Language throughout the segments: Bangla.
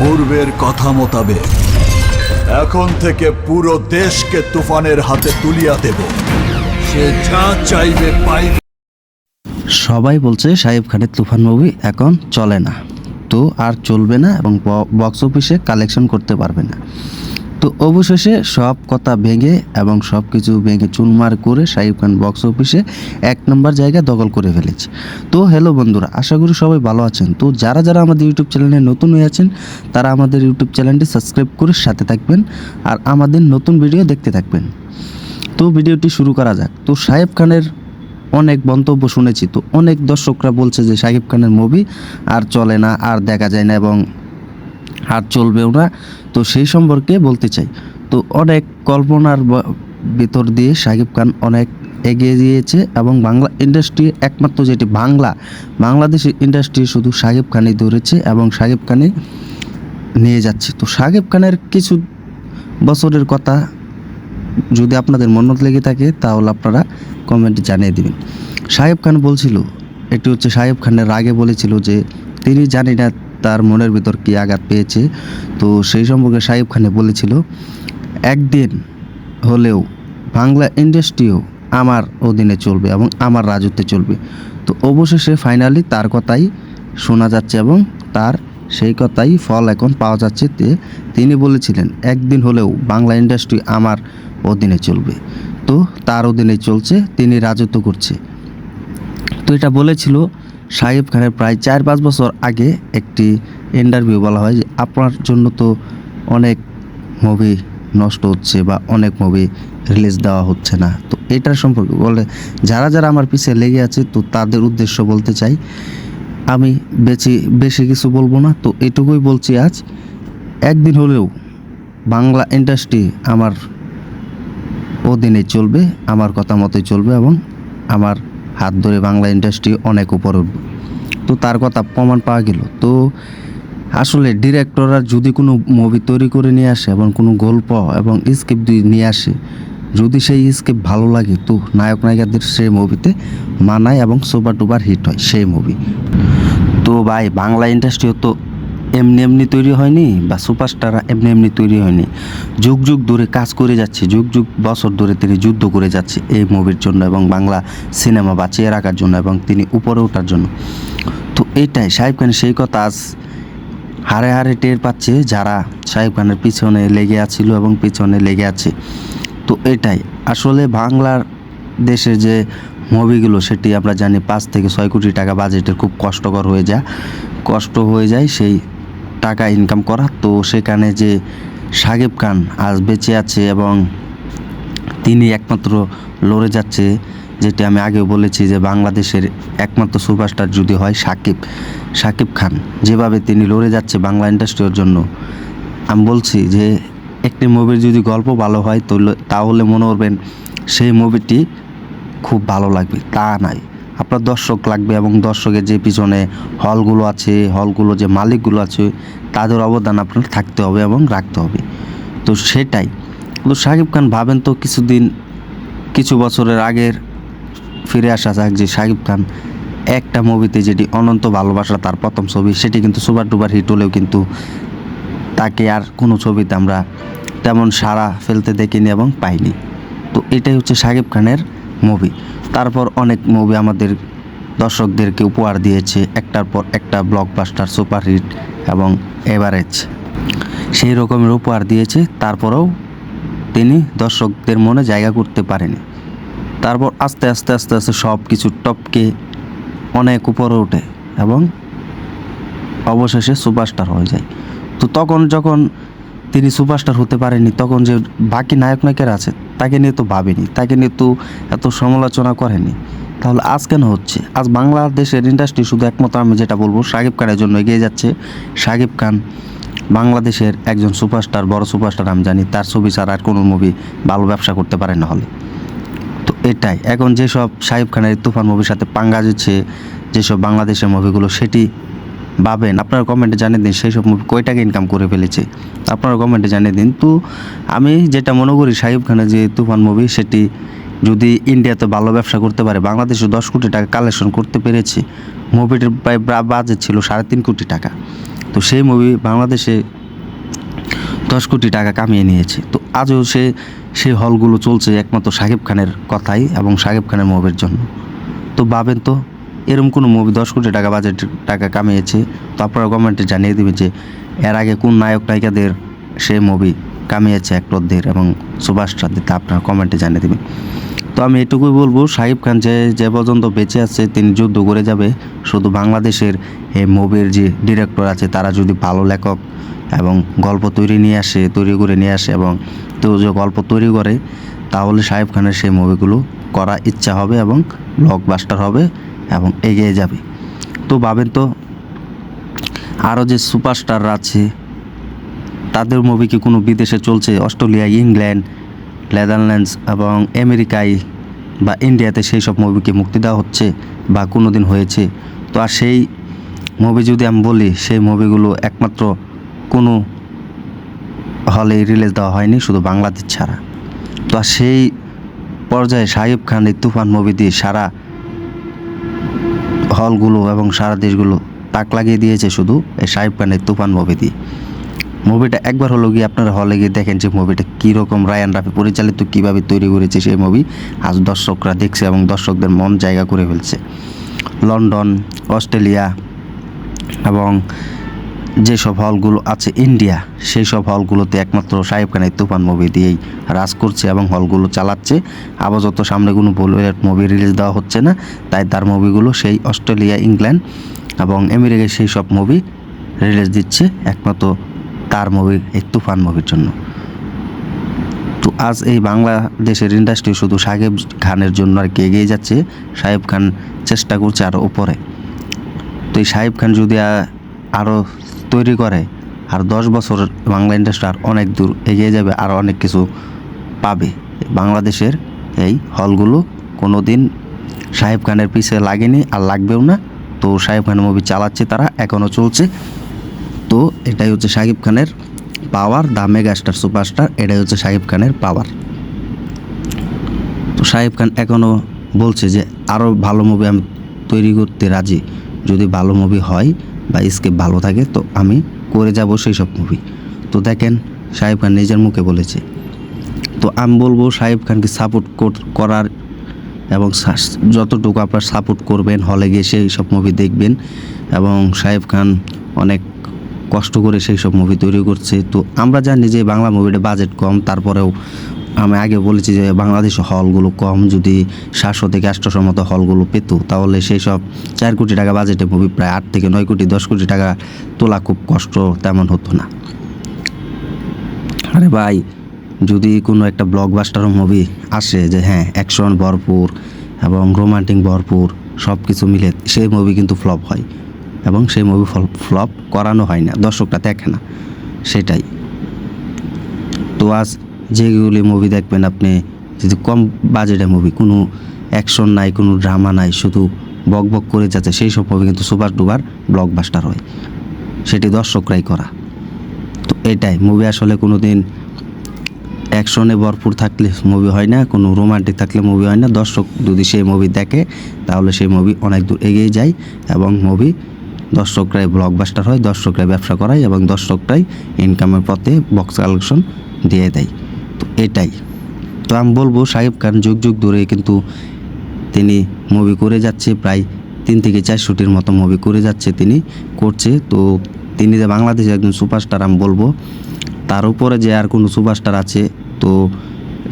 পূর্বের কথা মোতাবেক, এখন থেকে পুরো দেশকে তুফানের হাতে তুলিয়া দেব। সে যা চাইবে পাইবে সবাই বলছে সাহেব খানের তুফান মুভি এখন চলে না। তো আর চলবে না এবং বক্স অফিসে কালেকশন করতে পারবে না। তো অবশেষে সব কথা ভেঙে এবং সব কিছু ভেঙে চুনমার করে শাহিব খান বক্স অফিসে এক নম্বর জায়গা দখল করে ফেলেছে। তো হ্যালো বন্ধুরা, আশা করি সবাই ভালো আছেন। তো যারা যারা আমাদের ইউটিউব চ্যানেলে নতুন হয়ে আছেন, তারা আমাদের ইউটিউব চ্যানেলটি সাবস্ক্রাইব করে সাথে থাকবেন আর আমাদের নতুন ভিডিও দেখতে থাকবেন। তো ভিডিওটি শুরু করা যাক। তো সাহেব খানের অনেক মন্তব্য শুনেছি। তো অনেক দর্শকরা বলছে যে সাকিব খানের মুভি আর চলে না, আর দেখা যায় না এবং আর চলবেও না তো সেই সম্পর্কে বলতে চাই। তো অনেক কল্পনার ভিতর দিয়ে সাকিব খান অনেক এগিয়ে দিয়েছে এবং বাংলা ইন্ডাস্ট্রি একমাত্র যেটি বাংলা বাংলাদেশের ইন্ডাস্ট্রি শুধু সাকিব খানই ধরেছে এবং সাকিব খানই নিয়ে যাচ্ছে। তো সাকিব খানের কিছু বছরের কথা যদি আপনাদের মনত লেগে থাকে তাহলে আপনারা কমেন্টে জানিয়ে দিবেন। সাহেব খান বলছিল এটি হচ্ছে সাহেব খানের আগে বলেছিল যে, তিনি জানি না তার মনের ভিতর কি আঘাত পেয়েছে? তো সেই সম্পর্কে সাহেব খানে বলেছিল, একদিন হলেও বাংলা ইন্ডাস্ট্রিও আমার অধীনে চলবে এবং আমার রাজত্বে চলবে। তো অবশেষে ফাইনালি তার কথাই শোনা যাচ্ছে এবং তার সেই কথাই ফল এখন পাওয়া যাচ্ছে তে তিনি বলেছিলেন, একদিন হলেও বাংলা ইন্ডাস্ট্রি আমার অধীনে চলবে। তো তার অধীনে চলছে, তিনি রাজত্ব করছে। তো এটা বলেছিল সাহেব খানের প্রায় চার পাঁচ বছর আগে একটি ইন্টারভিউ বলা হয় যে, আপনার জন্য তো অনেক মুভি নষ্ট হচ্ছে বা অনেক মুভি রিলিজ দেওয়া হচ্ছে না। তো এটার সম্পর্কে বলে, যারা যারা আমার পিছিয়ে লেগে আছে, তো তাদের উদ্দেশ্য বলতে চাই, আমি বেশি বেশি কিছু বলব না। তো এটুকুই বলছি আজ। একদিন হলেও বাংলা ইন্ডাস্ট্রি আমার অধীনে চলবে, আমার কথা মতোই চলবে এবং আমার হাত ধরে বাংলা ইন্ডাস্ট্রি অনেক উপর উঠবে। তো তার কথা প্রমাণ পাওয়া গেল। তো আসলে ডিরেক্টররা যদি কোনো মুভি তৈরি করে নিয়ে আসে এবং কোনো গল্প এবং স্ক্রিপ্ট নিয়ে আসে, যদি সেই স্ক্রিপ্ট ভালো লাগে, তো নায়ক নায়িকাদের সেই মুভিতে মানায় এবং সুপার টুপার হিট হয় সেই মুভি তো ভাই, বাংলা ইন্ডাস্ট্রিও তো এমনি এমনি তৈরি হয়নি বা সুপারস্টার এমনি এমনি তৈরি হয়নি। যুগ যুগ ধরে কাজ করে যাচ্ছে, যুগ যুগ বছর ধরে তিনি যুদ্ধ করে যাচ্ছে এই মুভির জন্য এবং বাংলা সিনেমা বাঁচিয়ে রাখার জন্য এবং তিনি উপরে ওঠার জন্য। তো এটাই সাহেব খান সেই কথা আজ হারে হারে টের পাচ্ছে যারা সাহেব খানের পিছনে লেগে আছিল এবং পিছনে লেগে আছে। তো এটাই, আসলে বাংলার দেশের যে মুভিগুলো সেটি আমরা জানি পাঁচ থেকে ছয় কোটি টাকা বাজেটের খুব কষ্টকর হয়ে যায়, কষ্ট হয়ে যায় সেই টাকা ইনকাম করা, তো সেখানে যে সাকিব খান আজ বেঁচে আছে এবং তিনি একমাত্র লড়ে যাচ্ছে, যেটি আমি আগেও বলেছি যে বাংলাদেশের একমাত্র সুপারস্টার যদি হয় সাকিব সাকিব খান। যেভাবে তিনি লড়ে যাচ্ছে বাংলা ইন্ডাস্ট্রির জন্য। আমি বলছি যে একটি মুভির যদি গল্প ভালো হয়, তাহলে মনে করবেন সেই মুভিটি খুব ভালো লাগবে, তা নাই। আপনার দর্শক লাগবে এবং দর্শকের যে পিছনে হলগুলো আছে, হলগুলো যে মালিকগুলো আছে, তাদের অবদান আপনার থাকতে হবে এবং রাখতে হবে। তো সেটাই। তো সাকিব খান ভাবেন তো কিছুদিন, কিছু বছরের আগের ফিরে আসা যাক যে সাকিব খান একটা মুভিতে যেটি অনন্ত ভালোবাসা তার প্রথম ছবি, সেটি কিন্তু সুপার ডুপার হিট হলেও কিন্তু তাকে আর কোনো ছবিতে আমরা তেমন সাড়া ফেলতে দেখিনি এবং পাইনি। তো এটাই হচ্ছে সাকিব খানের মুভি। তারপর অনেক মুভি আমাদের দর্শকদেরকে উপহার দিয়েছে। একটার পর একটা ব্লকবাস্টার সুপারহিট এবং এভারেজ সেই রকমের উপহার দিয়েছে, তারপরেও তিনি দর্শকদের মনে জায়গা করতে পারেনি। তারপর আস্তে আস্তে আস্তে আস্তে সব কিছু টপকে অনেক উপরে ওঠে এবং অবশেষে সুপারস্টার হয়ে যায়। তো তখন যখন তিনি সুপারস্টার হতে পারেনি তখন যে বাকি নায়ক নায়িকারা আছে, তাকে নিয়ে তো ভাবেনি, তাকে নিয়ে তো এত সমালোচনা করেনি তাহলে আজ কেন হচ্ছে? আজ বাংলাদেশের ইন্ডাস্ট্রি শুধু একমাত্র আমি যেটা বলব সাকিব খানের জন্য এগিয়ে যাচ্ছে। সাকিব খান বাংলাদেশের একজন সুপারস্টার, বড় সুপারস্টার আমি জানি, তার ছবি ছাড়া আর কোনো মুভি ভালো ব্যবসা করতে পারে না হলে। তো এটাই, এখন যেসব সাহিব খানের তুফান মুভির সাথে পাঙ্গা দিচ্ছে যেসব বাংলাদেশের মুভিগুলো সেটি ভাবেন, আপনার কমেন্টে জানিয়ে দিন সেই সব মুভি কয় টাকা ইনকাম করে ফেলেছে। আপনার কমেন্টে জানিয়ে দিন। তো আমি যেটা মনে করি সাহিব খানের যে তুফান মুভি সেটি যদি ইন্ডিয়াতে ভালো ব্যবসা করতে পারে বাংলাদেশে দশ কোটি টাকা কালেকশন করতে পেরেছে। মুভিটির প্রায় বাজেট ছিল সাড়ে তিন কোটি টাকা। তো সেই মুভি বাংলাদেশে দশ কোটি টাকা কামিয়ে নিয়েছে। তো আজও সে সেই হলগুলো চলছে একমাত্র শাকিব খানের কথাই এবং শাকিব খানের মুভির জন্য। তো ভাবেন তো? এরকম কোনো মুভি দশ কোটি টাকা বাজেট টাকা কামিয়েছে, তো আপনারা কমেন্টে জানিয়ে দেবে যে এর আগে কোন নায়ক নায়িকাদের সে মুভি কামিয়েছে অ্যাক্টরদের এবং সুভাষ সুপারস্টারদের তা আপনারা কমেন্টে জানিয়ে দেবেন তো আমি এটুকুই বলব, শাহিব খান যে যে পর্যন্ত বেঁচে আছে, তিনি যুদ্ধ করে যাবে, শুধু বাংলাদেশের এই মুভির যে ডিরেক্টর আছে, তারা যদি ভালো লেখক এবং গল্প তৈরি নিয়ে আসে, তৈরি করে নিয়ে আসে এবং তো যে গল্প তৈরি করে, তাহলে সাহেব খানের সেই মুভিগুলো করা ইচ্ছা হবে এবং ব্লকবাস্টার হবে। এবং এগিয়ে যাবে। তো ভাবেন তো, আরও যে সুপারস্টাররা আছে, তাদের মুভি কি কোনো বিদেশে চলছে? অস্ট্রেলিয়া, ইংল্যান্ড, নেদারল্যান্ডস এবং আমেরিকায় বা ইন্ডিয়াতে সেই সব মুভিকে মুক্তি দেওয়া হচ্ছে বা কোনো দিন হয়েছে? তো আর সেই মুভি যদি আমি বলি, সেই মুভিগুলো একমাত্র কোনো হলে রিলিজ দেওয়া হয়নি, শুধু বাংলাদেশ ছাড়া। তো আর সেই পর্যায়ে শাহিব খান এই তুফান মুভি দিয়ে সারা হলগুলো এবং সারা দেশগুলো তাক লাগিয়ে দিয়েছে শুধু এই সাহেব খানের তুফান মুভি দিয়ে মুভিটা একবার হলো গিয়ে আপনারা হলে গিয়ে দেখেন যে মুভিটা কীরকম রায়ান রাফি পরিচালিত, কীভাবে তৈরি করেছে সেই মুভি। আজ দর্শকরা দেখছে এবং দর্শকদের মন জায়গা করে ফেলছে। লন্ডন, অস্ট্রেলিয়া এবং যেসব হলগুলো আছে ইন্ডিয়া সেই সব হলগুলোতে একমাত্র সাহেব খানের তুফান মুভি দিয়েই রাজ করছে এবং হলগুলো চালাচ্ছে। আপাতত সামনে কোনো বলিউড মুভি রিলিজ দেওয়া হচ্ছে না, তাই তার মুভিগুলো সেই অস্ট্রেলিয়া, ইংল্যান্ড এবং আমেরিকায় সেই সব মুভি রিলিজ দিচ্ছে একমাত্র তার মুভি এই তুফান মুভির জন্য। তো আজ এই বাংলাদেশের ইন্ডাস্ট্রি শুধু সাহেব খানের জন্য আর কি এগিয়ে যাচ্ছে সাহেব খান চেষ্টা করছে আরও উপরে। তো এই সাহেব খান যদি আরও তৈরি করে, আর দশ বছর বাংলা ইন্ডাস্ট্রি আর অনেক দূর এগিয়ে যাবে আর অনেক কিছু পাবে। বাংলাদেশের এই হলগুলো কোনো দিন সাহেব খানের পিছে লাগেনি আর লাগবেও না। তো সাহেব খানের মুভি চালাচ্ছে তারা এখনও চলছে। তো এটাই হচ্ছে সাকিব খানের power the mega star superstar এটাই হচ্ছে সাকিব খানের পাওয়ার তো সাকিব খান এখনও বলছে যে আরও ভালো মুভি আমি তৈরি করতে রাজি। যদি ভালো মুভি হয় বা স্কেপ ভালো থাকে, তো আমি করে যাব সেই সব মুভি তো দেখেন সাহেব খান নিজের মুখে বলেছে। তো আমি বলব সাহেব খানকে সাপোর্ট করার এবং যতটুকু আপনার সাপোর্ট করবেন হলে গিয়ে সেই সব মুভি দেখবেন এবং সাহেব খান অনেক কষ্ট করে সেই সব মুভি তৈরি করছে। তো আমরা জানি যে বাংলা মুভিটা বাজেট কম, তারপরেও আমি আগে বলেছি যে বাংলাদেশে হলগুলো কম, যদি সাতশো থেকে আটশোশোর মতো হলগুলো পেত, তাহলে সেই সব চার কোটি টাকা বাজেটে মুভি প্রায় আট থেকে নয় কোটি, দশ কোটি টাকা তোলা খুব কষ্ট, তেমন হতো না। আরে ভাই, যদি কোনো একটা ব্লকবাস্টার মুভি আসে যে হ্যাঁ অ্যাকশন ভরপুর এবং রোমান্টিক ভরপুর সব কিছু মিলে সেই মুভি কিন্তু ফ্লপ হয় এবং সেই মুভি ফ্লপ করানো হয় না, দর্শকরা দেখে না, সেটাই। তো আজ যেগুলি মুভি দেখবেন আপনি, যদি কম বাজেটের মুভি কোনো অ্যাকশন নাই, কোনো ড্রামা নাই, শুধু বক বক করে যাচ্ছে, সেই সব মুভি কিন্তু সুপার ডুবার ব্লকবাস্টার হয়। সেটি দর্শকরাই করা। তো এটাই মুভি আসলে কোনো দিন অ্যাকশনে ভরপুর থাকলে মুভি হয় না, কোনো রোমান্টিক থাকলে মুভি হয় না। দর্শক যদি সেই মুভি দেখে, তাহলে সেই মুভি অনেক দূর এগিয়ে যায় এবং মুভি দর্শকরাই ব্লকবাস্টার হয়, দর্শকরাই ব্যবসা করায় এবং দর্শকরাই ইনকামের পথে বক্স কালেকশন দিয়ে দেয়। এটাই। তো আমি বলব সাহেব খান যুগ যুগ ধরে কিন্তু তিনি মুভি করে যাচ্ছে, প্রায় তিন থেকে চারশোটির মতো মুভি করে যাচ্ছে তিনি করছে। তো তিনি যে বাংলাদেশের একজন সুপারস্টার আমি বলব, তার উপরে যে আর কোনো সুপারস্টার আছে, তো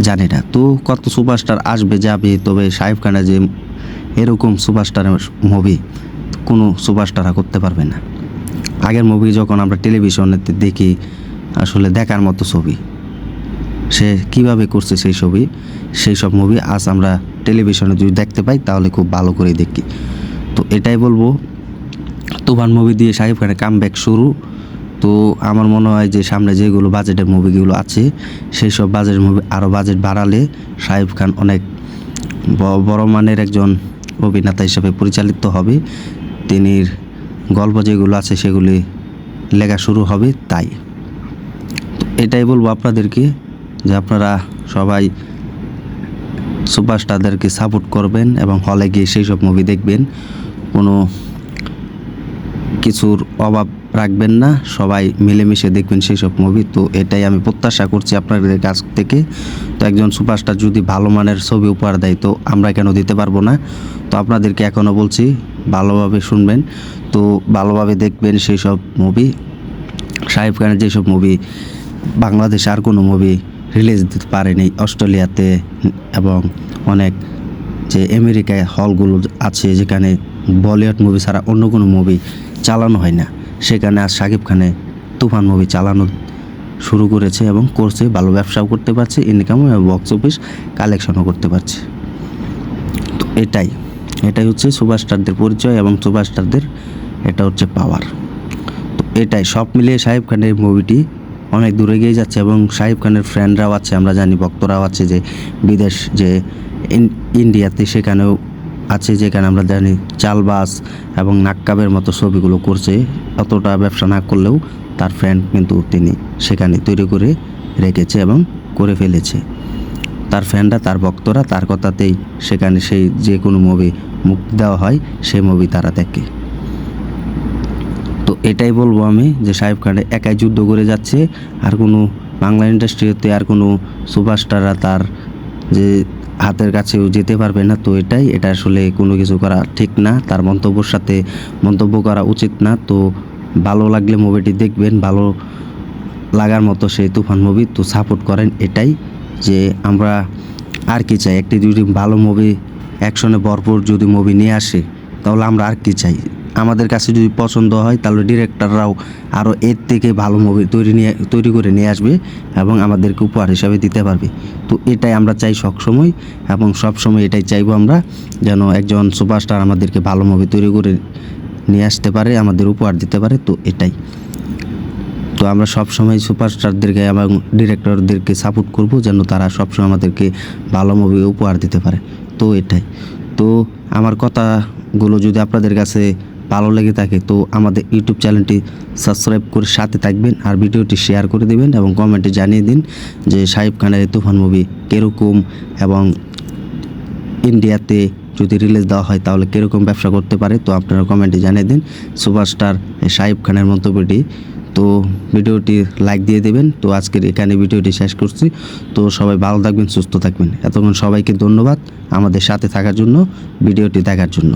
জানি না। তো কত সুপারস্টার আসবে, যাবে, তবে সাহেব খানের যে এরকম সুপারস্টারের মুভি কোনো সুপারস্টাররা করতে পারবে না। আগের মুভি যখন আমরা টেলিভিশনেতে দেখি, আসলে দেখার মতো ছবি। সে কীভাবে করছে সেই ছবি, সেই সব মুভি আজ আমরা টেলিভিশনে যদি দেখতে পাই তাহলে খুব ভালো করে দেখি। তো এটাই বলব, তুফান মুভি দিয়ে শাহিব খানের কাম ব্যাক শুরু। তো আমার মনে হয় যে সামনে যেগুলো বাজেটের মুভিগুলো আছে, সেই সব বাজেটের মুভি আরও বাজেট বাড়ালে শাহিব খান অনেক বড় মানের একজন অভিনেতা হিসেবে পরিচালিত হবে। তিনি গল্প যেগুলো আছে সেগুলি লেখা শুরু হবে তাই। এটাই বলব আপনাদেরকে। যে আপনারা সবাই সুপারস্টারদেরকে সাপোর্ট করবেন এবং হলে গিয়ে সেই সব মুভি দেখবেন। কোনো কিছুর অভাব রাখবেন না, সবাই মিলেমিশে দেখবেন সেই সব মুভি তো এটাই আমি প্রত্যাশা করছি আপনাদের কাছ থেকে। তো একজন সুপারস্টার যদি ভালো মানের ছবি উপহার দেয়, তো আমরা কেন দিতে পারব না? তো আপনাদেরকে এখনও বলছি, ভালোভাবে শুনবেন। তো ভালোভাবে দেখবেন সেই সব মুভি শাহিব খানের যেসব মুভি বাংলাদেশে আর কোনো মুভি রিলিজ দিতে পারেনি। অস্ট্রেলিয়াতে এবং অনেক যে আমেরিকায় হলগুলো আছে যেখানে বলিউড মুভি ছাড়া অন্য কোনো মুভি চালানো হয় না। সেখানে আর শাকিব খানে তুফান মুভি চালানো শুরু করেছে এবং করছে, ভালো ব্যবসাও করতে পারছে ইনকাম এবং বক্স অফিস কালেকশনও করতে পারছে। তো এটাই এটাই হচ্ছে সুপারস্টারদের পরিচয় এবং সুপারস্টারদের এটা হচ্ছে পাওয়ার তো এটাই, সব মিলিয়ে সাহেব খানের মুভিটি অনেক দূরে গিয়ে যাচ্ছে এবং শাহিব খানের ফ্রেন্ডরাও আছে, আমরা জানি, ভক্তরাও আছে যে বিদেশ, যে ইন- ইন্ডিয়াতে সেখানেও আছে, যেখানে আমরা জানি চালবাস এবং নাক্কাবের মতো ছবিগুলো করছে। অতটা ব্যবসা না করলেও তার ফ্রেন্ড কিন্তু তিনি সেখানে তৈরি করে রেখেছে এবং করে ফেলেছে। তার ফ্যানরা তার ভক্তরা, তার কথাতেই সেখানে সেই যে কোনো মুভি মুক্তি দেওয়া হয়, সেই মুভি তারা দেখে। এটাই বলব আমি যে সাহেব খান একাই যুদ্ধ করে যাচ্ছে, আর কোনো বাংলা ইন্ডাস্ট্রিতে আর কোনো সুপারস্টাররা তার যে হাতের কাছেও যেতে পারবে না, তো এটাই, এটা আসলে কোনো কিছু করা ঠিক না, তার মন্তব্যর সাথে মন্তব্য করা উচিত না, তো ভালো লাগলে মুভিটি দেখবেন, ভালো লাগার মতো সেই তুফান মুভি তো সাপোর্ট করেন এটাই যে আমরা আর কি চাই, একটি যদি ভালো মুভি অ্যাকশনে ভরপুর যদি মুভি নিয়ে আসে, তাহলে আমরা আর কি চাই। আমাদের কাছে যদি পছন্দ হয়, তাহলে ডিরেক্টররাও আরও এর থেকে ভালো মুভি তৈরি নিয়ে, তৈরি করে নিয়ে আসবে এবং আমাদেরকে উপহার হিসাবে দিতে পারবে। তো এটাই আমরা চাই সবসময় এবং সবসময় এটাই চাইব আমরা যেন একজন সুপারস্টার আমাদেরকে ভালো মুভি তৈরি করে নিয়ে আসতে পারে, আমাদের উপহার দিতে পারে, তো এটাই। তো আমরা সবসময় সুপারস্টারদেরকে এবং ডিরেক্টরদেরকে সাপোর্ট করব যেন তারা সবসময় আমাদেরকে ভালো মুভি উপহার দিতে পারে, তো এটাই। তো আমার কথাগুলো যদি আপনাদের কাছে ভালো লেগে থাকে, তো আমাদের ইউটিউব চ্যানেলটি সাবস্ক্রাইব করে সাথে থাকবেন আর ভিডিওটি শেয়ার করে দেবেন এবং কমেন্টে জানিয়ে দিন যে সাহেব খানের তুফান মুভি কীরকম এবং ইন্ডিয়াতে যদি রিলিজ দেওয়া হয় তাহলে কীরকম ব্যবসা করতে পারে, তো আপনারা কমেন্টে জানিয়ে দিন। সুপারস্টার সাহেব খানের মন্তব্যটি। তো ভিডিওটি লাইক দিয়ে দেবেন। তো আজকের এখানে ভিডিওটি শেষ করছি। তো সবাই ভালো থাকবেন, সুস্থ থাকবেন। এতক্ষণ সবাইকে ধন্যবাদ আমাদের সাথে থাকার জন্য, ভিডিওটি দেখার জন্য।